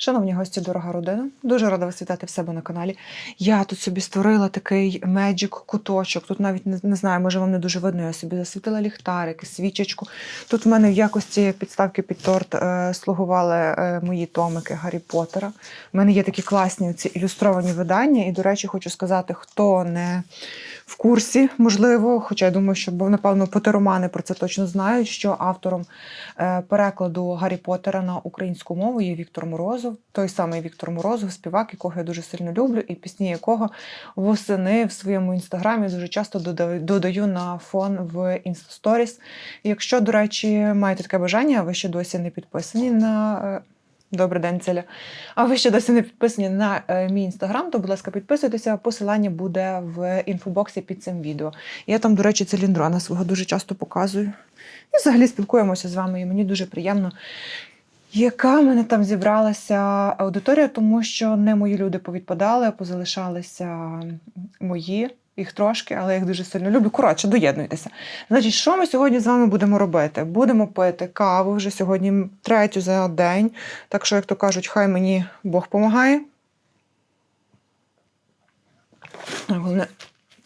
Шановні гості, дорога родина, дуже рада вас вітати в себе на каналі. Я тут собі створила такий меджик куточок. Тут навіть не, не знаю, може вам не дуже видно. Я собі засвітила ліхтарики, свічечку. Тут в мене в якості підставки під торт е, слугували е, мої томики Гаррі Поттера. У мене є такі класні ці ілюстровані видання. І, до речі, хочу сказати, хто не в курсі, можливо, хоча я думаю, що напевно потеромани про це точно знають, що автором е, перекладу Гаррі Поттера на українську мову є Віктор Морозов, той самий Віктор Морозов, співак, якого я дуже сильно люблю, і пісні якого восени в своєму інстаграмі дуже часто додаю, на фон в інстасторіс. Якщо, до речі, маєте таке бажання, ви ще досі не підписані на. Добрий день, Целя. А ви ще досі не підписані на е, мій інстаграм, то, будь ласка, підписуйтеся. Посилання буде в інфобоксі під цим відео. Я там, до речі, циліндрона свого дуже часто показую. І взагалі спілкуємося з вами, і мені дуже приємно. Яка в мене там зібралася аудиторія, тому що не мої люди повідпадали, а позалишалися мої. Їх трошки, але я їх дуже сильно люблю. Коротше, доєднуйтеся. Значить, що ми сьогодні з вами будемо робити? Будемо пити каву вже сьогодні третю за день. Так що, як то кажуть, хай мені Бог помагає. Головне,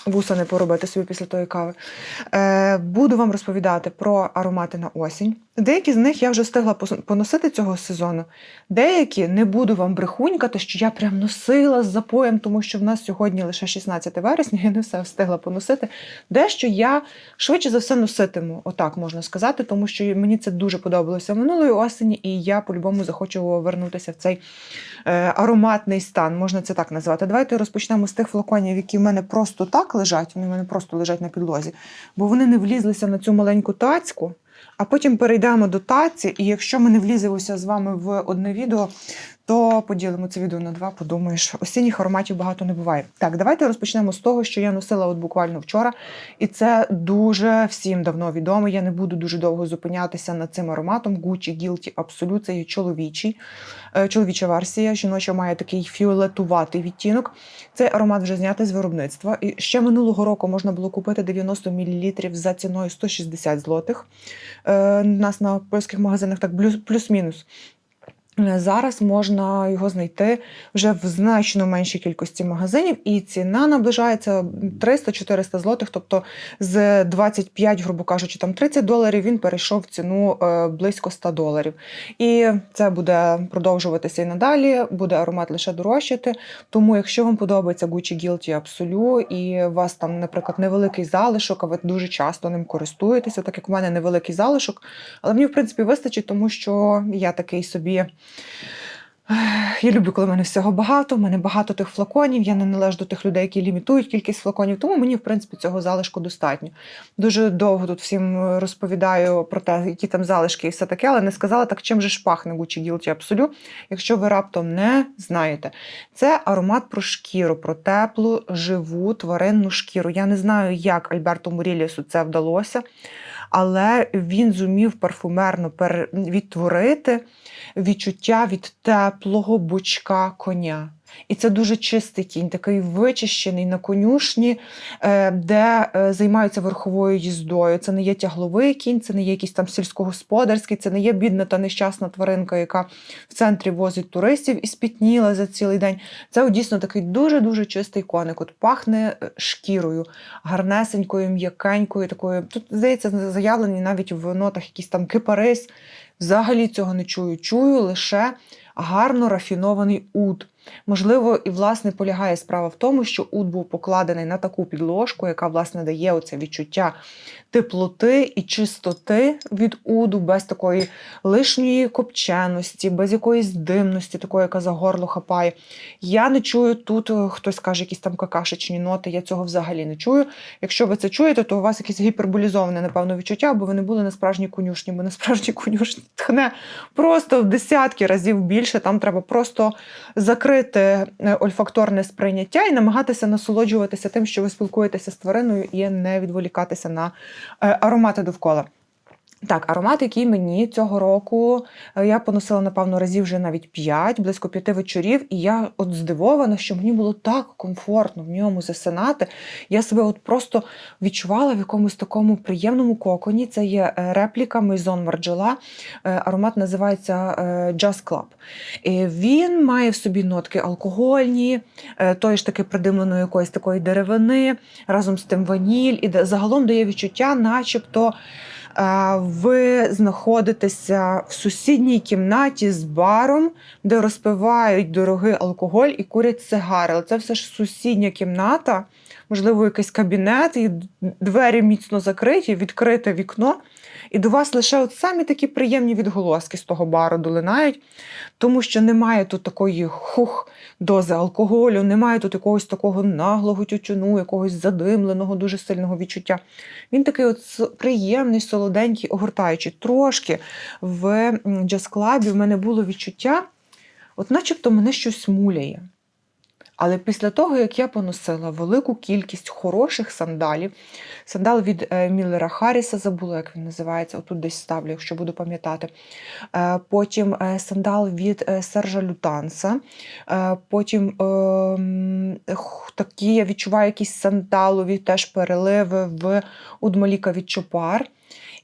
вуса не поробити собі після тої кави. Е, буду вам розповідати про аромати на осінь. Деякі з них я вже встигла поносити цього сезону. Деякі не буду вам брехунькати, що я прям носила з запоєм, тому що в нас сьогодні лише 16 вересня, я не все встигла поносити. Дещо я швидше за все носитиму, отак можна сказати, тому що мені це дуже подобалося минулої осені, і я по-любому захочу вернутися в цей е, ароматний стан, можна це так назвати. Давайте розпочнемо з тих флаконів, які в мене просто так лежать, вони в мене просто лежать на підлозі, бо вони не влізлися на цю маленьку тацьку. А потім перейдемо до таці, і якщо ми не вліземося з вами в одне відео, то поділимо це відео на два, подумаєш, осінніх ароматів багато не буває. Так, давайте розпочнемо з того, що я носила от буквально вчора, і це дуже всім давно відомо. Я не буду дуже довго зупинятися над цим ароматом. Gucci Guilty Absolute, це є чоловічий, е, чоловіча версія. Жіноча має такий фіолетуватий відтінок. Цей аромат вже знятий з виробництва. І ще минулого року можна було купити 90 мл за ціною 160 злотих. Е, У нас на польських магазинах так плюс- плюс-мінус. Зараз можна його знайти вже в значно меншій кількості магазинів, і ціна наближається 300-400 злотих, тобто з 25, грубо кажучи, там 30 доларів він перейшов в ціну е, близько 100 доларів. І це буде продовжуватися і надалі, буде аромат лише дорожчати. Тому, якщо вам подобається Gucci Guilty Absolu, і у вас там, наприклад, невеликий залишок, а ви дуже часто ним користуєтеся, так як у мене невеликий залишок, але мені, в принципі, вистачить, тому що я такий собі. Я люблю, коли в мене всього багато. в мене багато тих флаконів. Я не належу до тих людей, які лімітують кількість флаконів. Тому мені, в принципі, цього залишку достатньо. Дуже довго тут всім розповідаю про те, які там залишки і все таке, але не сказала так, чим же ж пахне Gucci Guilty Absolu, якщо ви раптом не знаєте. Це аромат про шкіру, про теплу, живу тваринну шкіру. Я не знаю, як Альберту Морілісу це вдалося, але він зумів парфумерно відтворити відчуття від теплого бочка коня. І це дуже чистий кінь, такий вичищений на конюшні, е, де е, займаються верховою їздою. Це не є тягловий кінь, це не є якийсь там сільськогосподарський, це не є бідна та нещасна тваринка, яка в центрі возить туристів і спітніла за цілий день. Це дійсно такий дуже-дуже чистий коник. От пахне е, шкірою, гарнесенькою, м'якенькою, такою. Тут, здається, заявлені навіть в нотах якийсь там кипарис. Взагалі цього не чую. Чую лише гарно рафінований уд. Можливо, і власне полягає справа в тому, що уд був покладений на таку підложку, яка власне дає оце відчуття теплоти і чистоти від уду, без такої лишньої копченості, без якоїсь димності, такої, яка за горло хапає. Я не чую тут, е, хтось каже, якісь там какашечні ноти, я цього взагалі не чую. Якщо ви це чуєте, то у вас якесь гіперболізоване, напевно, відчуття, бо ви не були на справжній конюшні, бо на справжній конюшні тхне просто в десятки разів більше. Там треба просто закрити е, ольфакторне сприйняття і намагатися насолоджуватися тим, що ви спілкуєтеся з твариною, і не відволікатися на е, аромати довкола. Так, аромат, який мені цього року е, я поносила, напевно, разів вже навіть 5, близько п'яти вечорів, і я от здивована, що мені було так комфортно в ньому засинати. Я себе от просто відчувала в якомусь такому приємному коконі. Це є е, репліка Maison Margiela. Е, Аромат називається Jazz Club. І Він має в собі нотки алкогольні, тої ж таки придимленої якоїсь такої деревини, разом з тим ваніль, і загалом дає відчуття, начебто. Ви знаходитеся в сусідній кімнаті з баром, де розпивають дорогий алкоголь і курять сигари. Але це все ж сусідня кімната, можливо, якийсь кабінет, і двері міцно закриті, відкрите вікно. І до вас лише от самі такі приємні відголоски з того бару долинають, тому що немає тут такої хух дози алкоголю, немає тут якогось такого наглого тютюну, якогось задимленого, дуже сильного відчуття. Він такий от приємний, солоденький, огортаючий. Трошки в джаз-клабі в мене було відчуття, от начебто мене щось муляє. Але після того, як я поносила велику кількість хороших сандалів, сандал від е, Міллера Харріса, забула, як він називається, отут десь ставлю, якщо буду пам'ятати. Е, Потім е, сандал від Сержа Лютанса. Потім е, м, х- такі я відчуваю якісь сандалові теж переливи в Удмаліка від Чопар.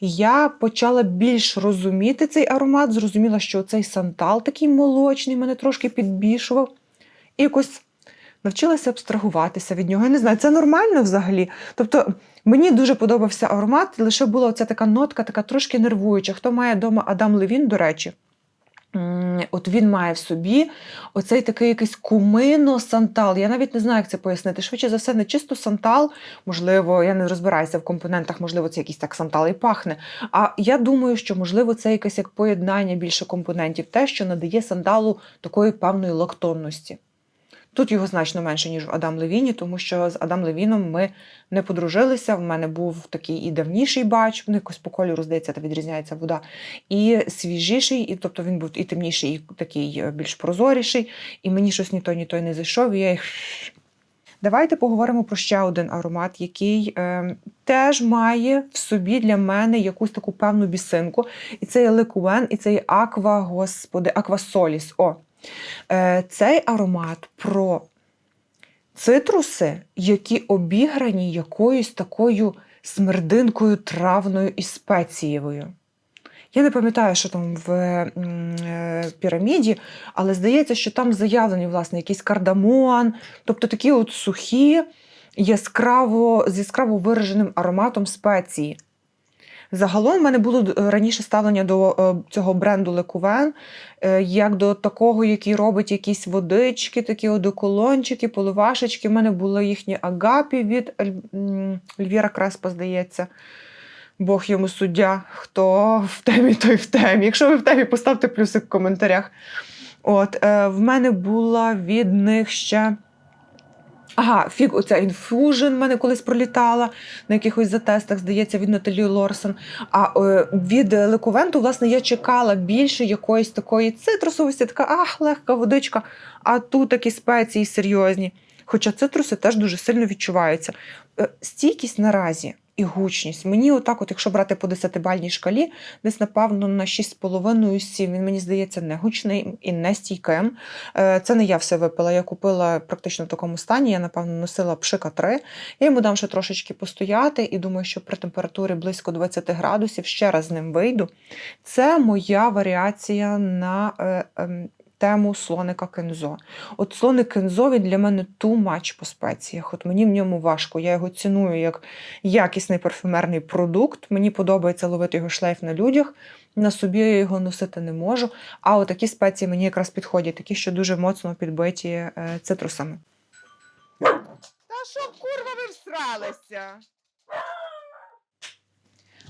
Я почала більш розуміти цей аромат, зрозуміла, що цей сандал такий молочний, мене трошки підбільшував. І якось навчилася абстрагуватися від нього. Я не знаю, це нормально взагалі. Тобто мені дуже подобався аромат, лише була оця така нотка, така трошки нервуюча. Хто має вдома Адам Левін, до речі. От він має в собі оцей такий якийсь кумино сантал. Я навіть не знаю, як це пояснити. Швидше за все, не чисто сантал, можливо, я не розбираюся в компонентах, можливо, це якийсь так сантал і пахне. А я думаю, що можливо це якесь як поєднання більше компонентів, те, що надає сандалу такої певної лактонності. Тут його значно менше, ніж в Адам Левіні, тому що з Адам Левіном ми не подружилися. В мене був такий і давніший бач, ну якось по кольору, здається, та відрізняється вода, і свіжіший, і, тобто він був і темніший, і такий е, більш прозоріший. І мені щось ні той, ні той не зайшов. І я їх... Давайте поговоримо про ще один аромат, який е, теж має в собі для мене якусь таку певну бісинку. І це є Лекуен, і це є Аква, господи, Аквасоліс. О, Цей аромат про цитруси, які обіграні якоюсь такою смердинкою травною і спецієвою. Я не пам'ятаю, що там в е, піраміді, але здається, що там заявлені власне якийсь кардамон, тобто такі от сухі, яскраво, з яскраво вираженим ароматом спеції. Загалом в мене було е, раніше ставлення до е, цього бренду Лекувен, як до такого, який робить якісь водички, такі одеколончики, поливашечки. У мене було їхні агапі від м, Креспа, здається. Бог йому суддя. Хто в темі, той в темі. Якщо ви в темі, поставте плюсик в коментарях. От, е, в мене була від них ще. Ага, фіг, оця інфужен в мене колись пролітала на якихось затестах, здається, від Наталі Лорсен. А е, від Лековенту, власне, я чекала більше якоїсь такої цитрусовості, така ах, легка водичка, а тут такі спеції серйозні. Хоча цитруси теж дуже сильно відчуваються. Е, Стійкість наразі і гучність. Мені отак, от, якщо брати по 10-бальній шкалі, десь, напевно, на 6,5-7. Він мені здається не гучний і не стійким. Е, Це не я все випила. Я купила практично в такому стані. Я, напевно, носила пшика 3. Я йому дам ще трошечки постояти, і думаю, що при температурі близько 20 градусів ще раз з ним вийду. Це моя варіація на е, ем, тему слоника кензо. От слоник кензо він для мене too much по спеціях. От мені в ньому важко. Я його ціную як якісний парфюмерний продукт. Мені подобається ловити його шлейф на людях. На собі я його носити не можу. А от такі спеції мені якраз підходять, такі, що дуже моцно підбиті е, цитрусами. Та що, курва, ви всралися?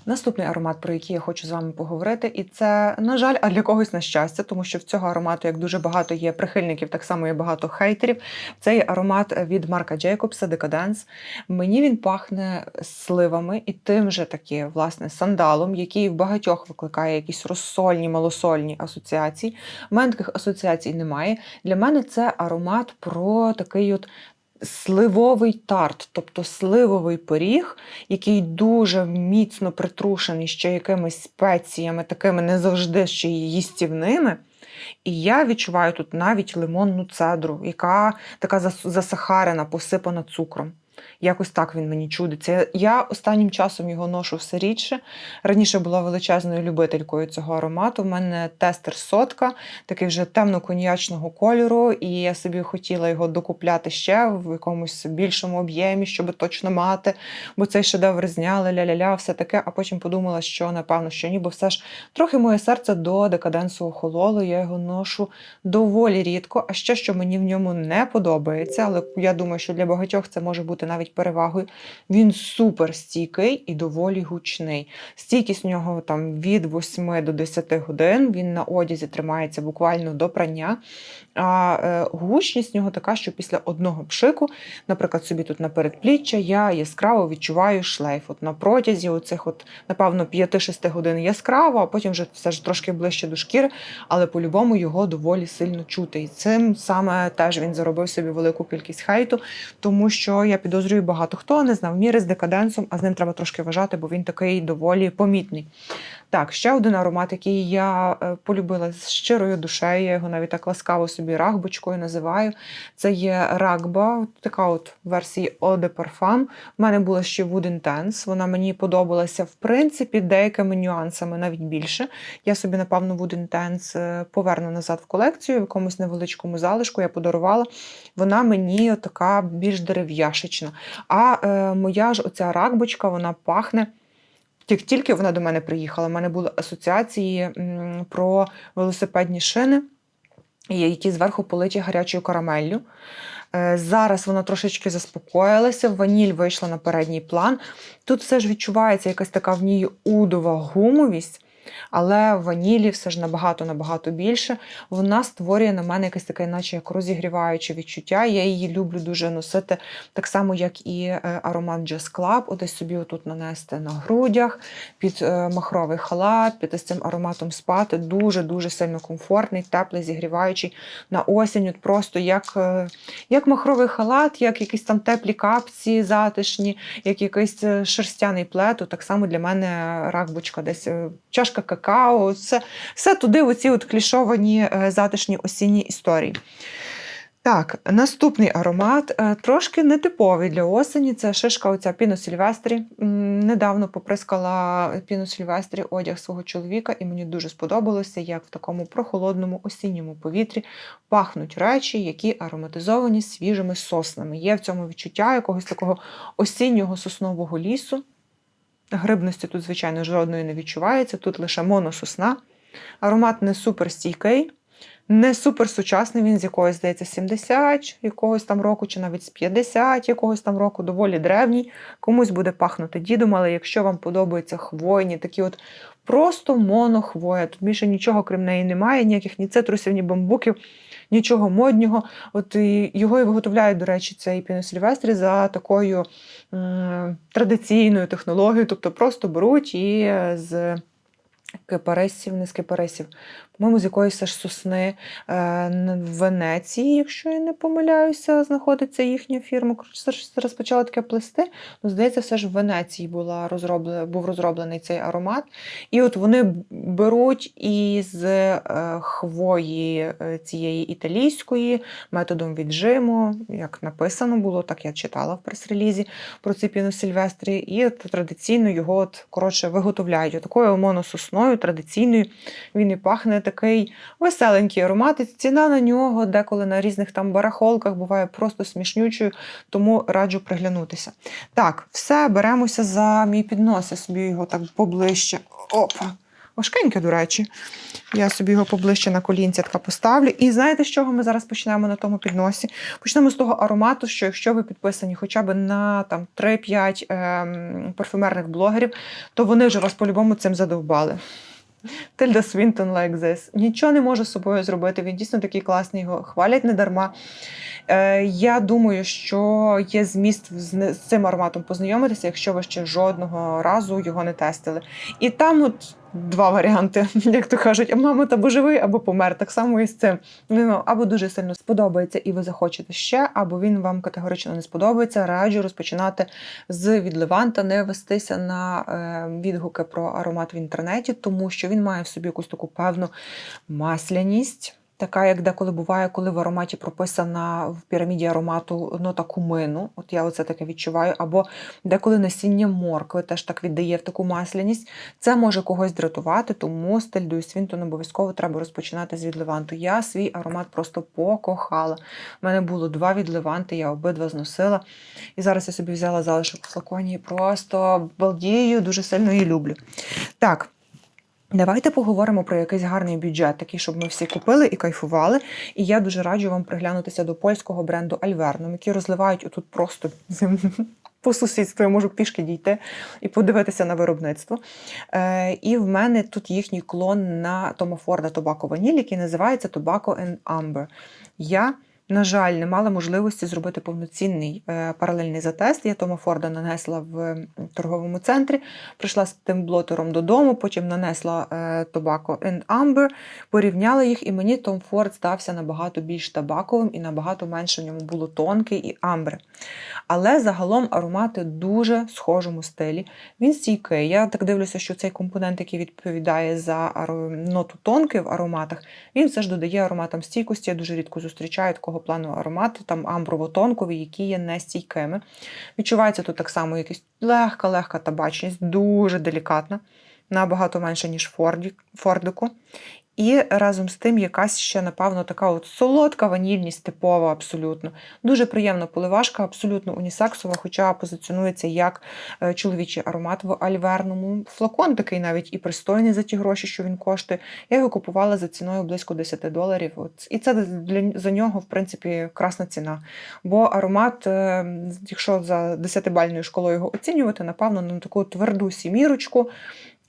Наступний аромат, про який я хочу з вами поговорити, і це, на жаль, а для когось на щастя, тому що в цього аромату, як дуже багато є прихильників, так само є багато хейтерів. Це є аромат від Марка Джейкобса Decadence. Мені він пахне сливами і тим же таки, власне, сандалом, який в багатьох викликає якісь розсольні, малосольні асоціації. Таких асоціацій немає. Для мене це аромат про такий от сливовий тарт, тобто сливовий пиріг, який дуже міцно притрушений ще якимись спеціями, такими не завжди ще їстівними. І я відчуваю тут навіть лимонну цедру, яка така засахарена, посипана цукром. Якось так він мені чудиться. Я останнім часом його ношу все рідше. Раніше була величезною любителькою цього аромату. У мене тестер сотка, такий вже темно-коньячного кольору, і я собі хотіла його докупляти ще в якомусь більшому об'ємі, щоб точно мати, бо цей шедевр зняли, ля-ля-ля, все таке. А потім подумала, що напевно, що ні, бо все ж трохи моє серце до декаденсу охололо. Я його ношу доволі рідко. А ще що мені в ньому не подобається, але я думаю, що для багатьох це може бути навіть перевагою. Він супер стійкий і доволі гучний. Стійкість у нього там від 8 до 10 годин. Він на одязі тримається буквально до прання. А е, гучність нього така, що після одного пшику, наприклад, собі тут на передпліччя, я яскраво відчуваю шлейф. От на протязі оцих, от, напевно, 5-6 годин яскраво, а потім вже все ж трошки ближче до шкіри, але по-любому його доволі сильно чути. І цим саме теж він заробив собі велику кількість хейту, тому що я підозрюю, багато хто не знав міри з декаденсом, а з ним треба трошки вважати, бо він такий доволі помітний. Так, ще один аромат, який я е, полюбила з щирою душею, я його навіть так ласкаво собі рагбочкою називаю. Це є рагба, така от версії Eau de Parfum. У мене була ще Wood Intense, вона мені подобалася, в принципі, деякими нюансами, навіть більше. Я собі, напевно, Wood Intense е, поверну назад в колекцію, в якомусь невеличкому залишку я подарувала. Вона мені така більш дерев'яшечна. А е, моя ж оця рагбочка, вона пахне. Як тільки вона до мене приїхала, в мене були асоціації про велосипедні шини, які зверху политі гарячою карамеллю. Е, Зараз вона трошечки заспокоїлася, ваніль вийшла на передній план. Тут все ж відчувається якась така в ній удова гумовість, але ванілі все ж набагато-набагато більше. Вона створює на мене якесь таке, наче як розігріваюче відчуття. Я її люблю дуже носити так само, як і е, аромат Jazz Club. От Десь собі отут нанести на грудях, під е, махровий халат, під із цим ароматом спати. Дуже-дуже сильно комфортний, теплий, зігріваючий на осінь. От просто як, е, як махровий халат, як якісь там теплі капці затишні, як якийсь шерстяний плед. Так само для мене ракбочка, десь е, чашка какао. Все, все туди, оці от клішовані е, затишні осінні історії. Так, наступний аромат е, трошки нетиповий для осені. Це шишка оця Піно Сільвестрі. Недавно поприскала Піно Сільвестрі одяг свого чоловіка, і мені дуже сподобалося, як в такому прохолодному осінньому повітрі пахнуть речі, які ароматизовані свіжими соснами. Є в цьому відчуття якогось такого осіннього соснового лісу. Грибності тут, звичайно, жодної не відчувається. Тут лише монососна. Аромат не супер стійкий, не супер сучасний. Він з якогось, здається, 70 якогось там року, чи навіть з 50 якогось там року, доволі древній. Комусь буде пахнути дідом, але якщо вам подобаються хвойні, такі от просто монохвоя, тут більше нічого крім неї немає, ніяких ні цитрусів, ні бамбуків. Нічого моднього. От його і виготовляють, до речі, цей піносільвестрі за такою м, традиційною технологією, тобто просто беруть і з кипарисів, не з кипарисів, по-моєму, з якоїсь все ж сосни е, в Венеції, якщо я не помиляюся, знаходиться їхня фірма. Коротше, зараз розпочала таке плести. Ну, здається, все ж в Венеції була розробле, був розроблений цей аромат. І от вони беруть із е, хвої е, цієї італійської методом віджиму, як написано було, так я читала в прес-релізі про цей піно Сільвестрі, і традиційно його от, коротше, виготовляють. Такою монососною, традиційною. Він і пахне такий веселенький аромат. І ціна на нього деколи на різних там барахолках буває просто смішнючою, тому раджу приглянутися. Так, все, беремося за мій піднос. Я собі його так поближче. Опа! Важкеньке, до речі. Я собі його поближче на колінці така поставлю. І знаєте, з чого ми зараз почнемо на тому підносі? Почнемо з того аромату, що якщо ви підписані хоча б на там 3-5 ем, парфюмерних блогерів, то вони вже вас по-любому цим задовбали. Тильда Свінтон like this. Нічого не може з собою зробити. Він дійсно такий класний, його хвалять не дарма. Е, Я думаю, що є зміст з з цим ароматом познайомитися, якщо ви ще жодного разу його не тестили. І там от два варіанти, як то кажуть, мама або живий, або помер. Так само і з цим. Він або дуже сильно сподобається, і ви захочете ще, або він вам категорично не сподобається. Раджу розпочинати з від Леванта, не вестися на е, відгуки про аромат в інтернеті, тому що він має в собі якусь таку певну масляність. Така, як деколи буває, коли в ароматі прописана в піраміді аромату нота кумину. От я оце таке відчуваю. Або деколи насіння моркви теж так віддає в таку масляність. Це може когось дратувати, тому стиль Дуй Свінтон обов'язково треба розпочинати з від Леванту. Я свій аромат просто покохала. У мене було два від Леванти, я обидва зносила. І зараз я собі взяла залишок в флаконі просто балдію, дуже сильно її люблю. Так. Давайте поговоримо про якийсь гарний бюджет, такий, щоб ми всі купили і кайфували. І я дуже раджу вам приглянутися до польського бренду Alvernum, які розливають отут просто по сусідству. Я можу пішки дійти і подивитися на виробництво. Е, і в мене тут їхній клон на Тома Форда Tobacco Vanille, який називається Tobacco and Amber. Я на жаль, не мала можливості зробити повноцінний е, паралельний затест. Я Тома Форда нанесла в торговому центрі, прийшла з тим блотером додому, потім нанесла е, Tobacco and Amber, порівняла їх, і мені Том Форд стався набагато більш табаковим і набагато менше в ньому було тонки і амбри. Але загалом аромати дуже схожому стилі. Він стійкий. Я так дивлюся, що цей компонент, який відповідає за ноту тонки в ароматах, він все ж додає ароматам стійкості. Я дуже рідко зустрічаю такого плану аромати, там амброво-тонкові, які є нестійкими. Відчувається тут так само якась легка-легка табачність, дуже делікатна, набагато менше, ніж Фордику. І разом з тим якась ще, напевно, така от солодка ванільність, типова абсолютно. Дуже приємна поливашка, абсолютно унісексова, хоча позиціонується як е, чоловічий аромат в альверному. Флакон такий навіть і пристойний за ті гроші, що він коштує. Я його купувала за ціною близько 10 доларів. От. І це для, за нього, в принципі, красна ціна. Бо аромат, е, якщо за 10-бальною школою його оцінювати, напевно, на таку тверду сімірочку.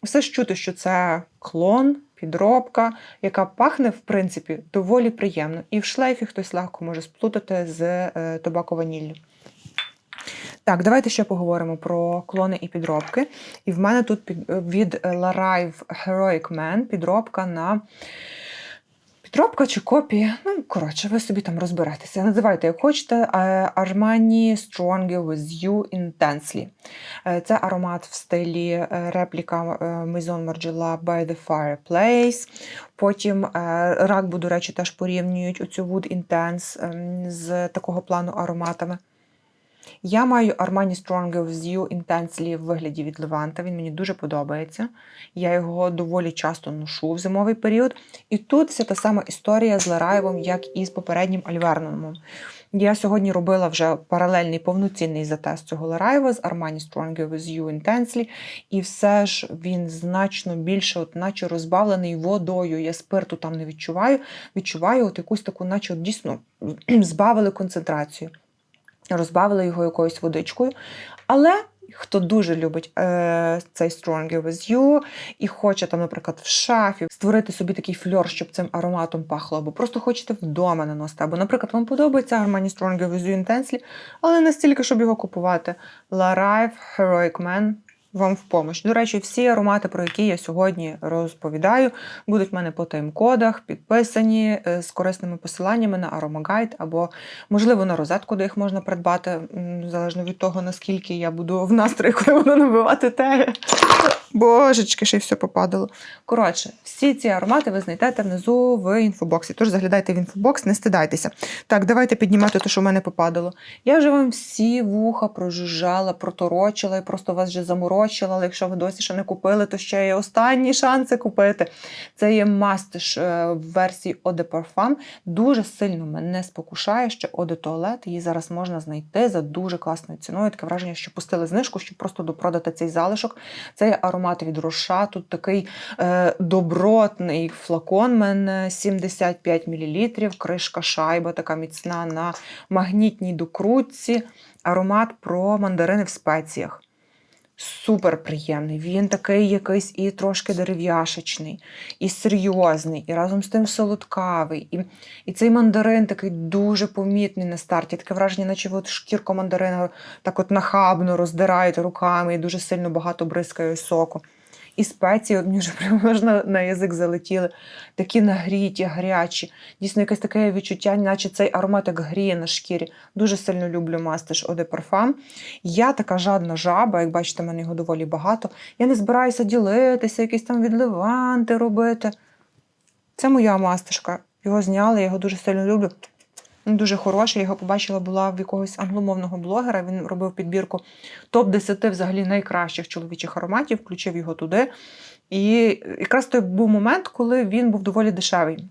Все ж чути, що це клон, підробка, яка пахне, в принципі, доволі приємно. І в шлейфі хтось легко може сплутати з е, табако ваніллю. Так, давайте ще поговоримо про клони і підробки. І в мене тут від Larive Heroic Man підробка на. Підробка чи копія, ну, коротше, ви собі там розберетеся. Називайте, як хочете, е, Armani Strong with You Intensely. Е, Це аромат в стилі е, репліка Maison Margiela by the Fireplace. Потім рак, до речі, теж порівнюють оцю Wood Intense ем, з такого плану ароматами. Я маю Armani Stronger with You Intensely в вигляді від Леванта. Він мені дуже подобається. Я його доволі часто ношу в зимовий період. І тут вся та сама історія з Лараєвом, як і з попереднім Альверномом. Я сьогодні робила вже паралельний повноцінний затест цього Лараєва з Armani Stronger with You Intensely, і все ж він значно більше, от наче розбавлений водою. Я спирту там не відчуваю. Відчуваю от якусь таку, наче от дійсно збавили концентрацію розбавили його якоюсь водичкою. Але хто дуже любить е, цей Stronger with You і хоче там, наприклад, в шафі створити собі такий фльор, щоб цим ароматом пахло, або просто хочете вдома наносити, або, наприклад, вам подобається Armani Stronger with You Intensely, але настільки, щоб його купувати. La Rive Heroic Man вам в помощь. До речі, всі аромати, про які я сьогодні розповідаю, будуть в мене по тайм-кодах, підписані е, з корисними посиланнями на аромагайд або, можливо, на розетку, де їх можна придбати, залежно від того, наскільки я буду в настрої, коли буду набивати теги. Божечки, ще й все попадало. Коротше, всі ці аромати ви знайдете внизу в інфобоксі. Тож заглядайте в інфобокс, не стидайтеся. Так, давайте піднімати те, що в мене попадало. Я вже вам всі вуха прожужжала, проторочила і просто вас вже заморочила. Але якщо ви досі ще не купили, то ще є останні шанси купити. Це є мастиш в версії Eau de Parfum. Дуже сильно мене спокушає, що Eau de Toilette. Її зараз можна знайти за дуже класною ціною. Таке враження, що пустили знижку, щоб просто допродати цей залишок. Це є аромат від Роша. Тут такий е, добротний флакон. Мене 75 мл, кришка шайба, така міцна на магнітній докрутці. Аромат про мандарини в спеціях. Супер приємний. Він такий якийсь і трошки дерев'яшечний, і серйозний, і разом з тим солодкавий. І, і цей мандарин такий дуже помітний на старті. Таке враження, наче от шкірку мандарина так от нахабно роздирають руками і дуже сильно багато бризкає соку. І спеції, от мені вже прямо аж на, на язик залетіли, такі нагріті, гарячі. Дійсно, якесь таке відчуття, наче цей аромат як гріє на шкірі. Дуже сильно люблю мастиш Оде Парфам. Я така жадна жаба, як бачите, в мене його доволі багато. Я не збираюся ділитися, якісь там відливанти робити. Це моя мастишка. Його зняли, я його дуже сильно люблю. Дуже хороший. Я його побачила була в якогось англомовного блогера. Він робив підбірку топ-10 взагалі найкращих чоловічих ароматів, включив його туди. І якраз той був момент, коли він був доволі дешевий.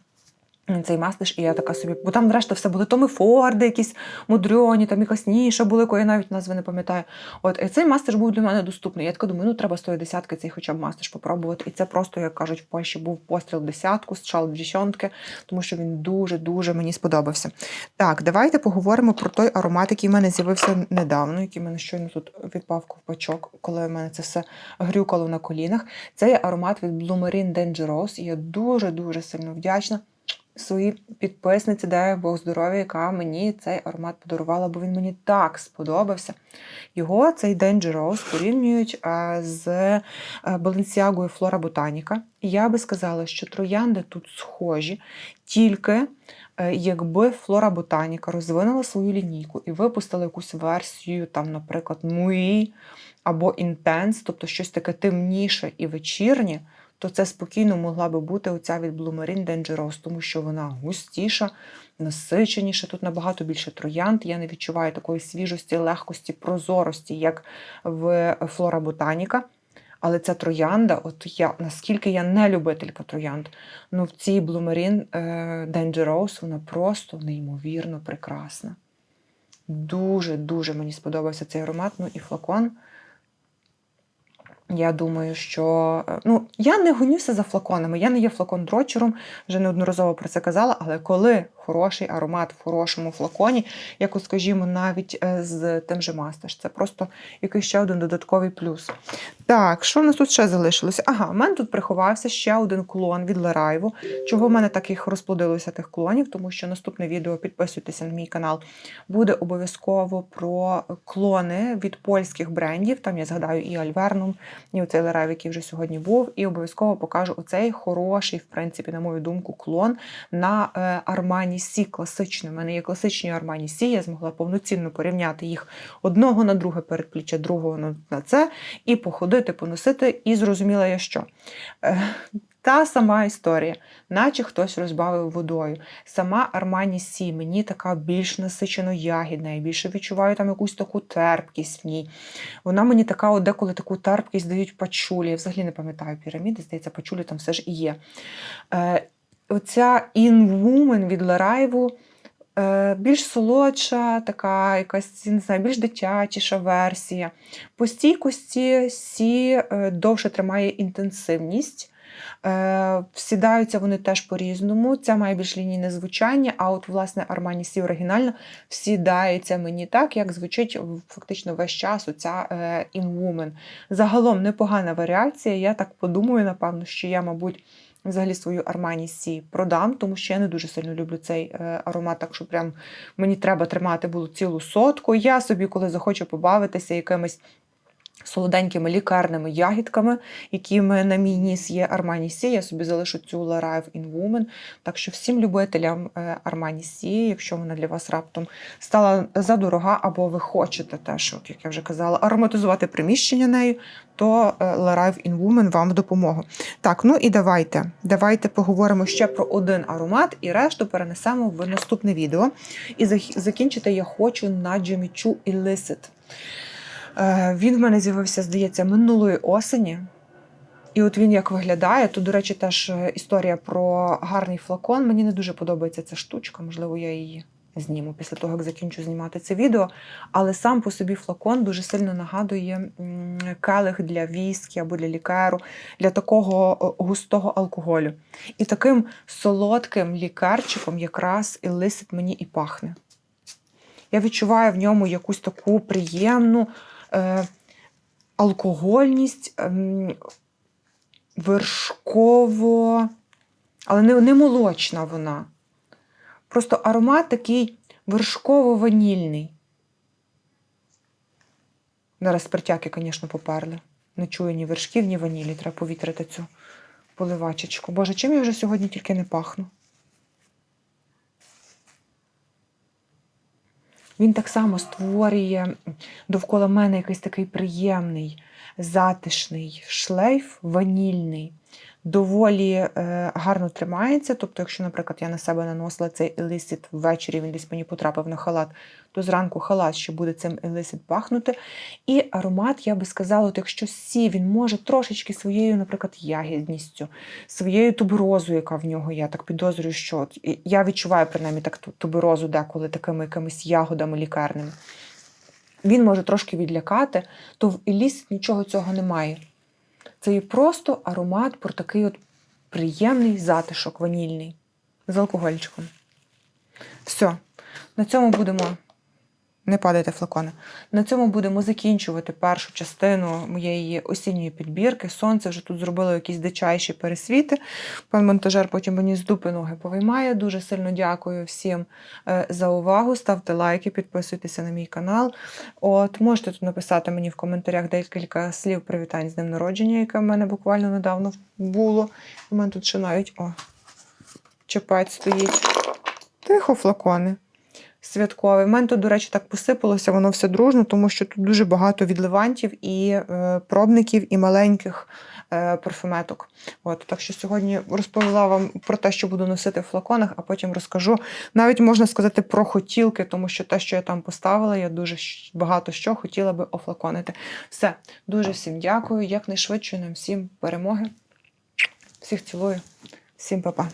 Цей мастиш, і я така собі, бо там, решта, все були Томи Форди, якісь мудрьоні, там якась ніша були, якої я навіть назви не пам'ятаю. От і цей мастиш був для мене доступний. Я така думаю, ну треба з тої десятки цей хоча б мастиш попробувати. І це просто, як кажуть, в Польщі був постріл десятку, счал в десятки, тому що він дуже-дуже мені сподобався. Так, давайте поговоримо про той аромат, який в мене з'явився недавно, який в мене щойно тут відпав ковпачок, коли в мене це все грюкало на колінах. Це є аромат від Bloomerine Dangerous, і я дуже-дуже сильно вдячна своїй підписниці, дай Бог здоров'я, яка мені цей аромат подарувала, бо він мені так сподобався. Його цей Danger Rose порівнюють е, з е, Balenciaga Flora Botanica. І я би сказала, що троянди тут схожі, тільки е, якби Flora Botanica розвинула свою лінійку і випустила якусь версію, там, наприклад, Муї або Intense, тобто щось таке темніше і вечірнє то це спокійно могла би бути оця від Bloomerine Dangerous, тому що вона густіша, насиченіша, тут набагато більше троянд. Я не відчуваю такої свіжості, легкості, прозорості, як в Флора Ботаніка. Але ця троянда, от я наскільки я не любителька троянд, ну в цій Bloomerine Dangerous вона просто неймовірно прекрасна. Дуже-дуже мені сподобався цей аромат. Ну і флакон. Я думаю, що ну, я не гонюся за флаконами. Я не є флакон-дрочером, вже неодноразово про це казала, але коли хороший аромат в хорошому флаконі, як, от, скажімо, навіть е, з тим же мастаж, це просто якийсь ще один додатковий плюс. Так, що в нас тут ще залишилося? Ага, в мене тут приховався ще один клон від Лерайву. Чого в мене так їх розплодилося тих клонів, тому що наступне відео підписуйтеся на мій канал. Буде обов'язково про клони від польських брендів. Там я згадаю і Альвернум, і оцей Лерайв, який вже сьогодні був. І обов'язково покажу оцей хороший, в принципі, на мою думку, клон на Армані Сі класичний. У мене є класичні Армані Сі, я змогла повноцінно порівняти їх одного на друге передпліччя, другого на це, і походити, поносити, і зрозуміла я що. Та сама історія, наче хтось розбавив водою. Сама Армані Сі, мені така більш насичено ягідна, я більше відчуваю там якусь таку терпкість в ній. Вона мені така, от деколи таку терпкість дають пачулі. Я взагалі не пам'ятаю піраміди, здається, пачулі там все ж і є. Е, Оця In від Лерайву е, більш солодша, така якась не знаю, більш дитячіша версія. По стійкості Сі е, довше тримає інтенсивність. Е, Всідаються вони теж по-різному. Ця має більш лінійне звучання, а от, власне, Armani Сі оригінально всідається мені так, як звучить фактично весь час оця In Woman. Загалом непогана варіація. Я так подумаю, напевно, що я, мабуть, взагалі свою Armani Сі продам, тому що я не дуже сильно люблю цей е, аромат, так що прям мені треба тримати було цілу сотку. Я собі, коли захочу побавитися якимись солоденькими лікарними ягідками, якими на мій ніс є Armani Сі. Я собі залишу цю La Rive in Woman. Так що всім любителям Armani Сі, якщо вона для вас раптом стала задорога, або ви хочете теж, як я вже казала, ароматизувати приміщення нею, то La Rive in Woman вам в допомогу. Так, ну і давайте. Давайте поговоримо ще про один аромат, і решту перенесемо в наступне відео. І закінчити я хочу на Джемічу Illicit. Він в мене з'явився, здається, минулої осені. І от він як виглядає. Тут, до речі, теж історія про гарний флакон. Мені не дуже подобається ця штучка, можливо, я її зніму після того, як закінчу знімати це відео. Але сам по собі флакон дуже сильно нагадує келих для віскі або для лікеру, для такого густого алкоголю. І таким солодким лікерчиком якраз ілисит мені і пахне. Я відчуваю в ньому якусь таку приємну. Е, алкогольність, ем, вершково, але не, не молочна вона. Просто аромат такий вершково-ванільний. Зараз спиртяки, звісно, поперли. Не чую ні вершків, ні ванілі. Треба повітряти цю поливачечку. Боже, чим я вже сьогодні тільки не пахну? Він так само створює довкола мене якийсь такий приємний, затишний шлейф ванільний. Доволі е, гарно тримається. Тобто, якщо, наприклад, я на себе наносила цей елисит ввечері, він десь мені потрапив на халат, то зранку халат ще буде цим елисит пахнути. І аромат, я би сказала, от якщо сі, він може трошечки своєю, наприклад, ягідністю, своєю туберозою, яка в нього є. Так підозрюю, що от, я відчуваю принаймні так ту- туберозу деколи такими якимись ягодами лікарними. Він може трошки відлякати, то в Еліс нічого цього немає. Це і просто аромат про такий от приємний затишок ванільний з алкогольчиком. Все. На цьому будемо. Не падайте флакони. На цьому будемо закінчувати першу частину моєї осінньої підбірки. Сонце вже тут зробило якісь дичайші пересвіти. Пан монтажер потім мені з дупи ноги повиймає. Дуже сильно дякую всім е, за увагу. Ставте лайки, підписуйтеся на мій канал. От можете тут написати мені в коментарях декілька слів привітань з днем народження, яке в мене буквально недавно було. У мене тут ще навіть о, чепець стоїть. Тихо, флакони. Святковий. У мене тут, до речі, так посипалося, воно все дружно, тому що тут дуже багато відливантів і е, пробників, і маленьких е, парфюметок. От, так що сьогодні розповіла вам про те, що буду носити в флаконах, а потім розкажу. Навіть можна сказати про хотілки, тому що те, що я там поставила, я дуже багато що хотіла би офлаконити. Все, дуже всім дякую. Якнайшвидше нам всім перемоги. Всіх цілую, всім па-па.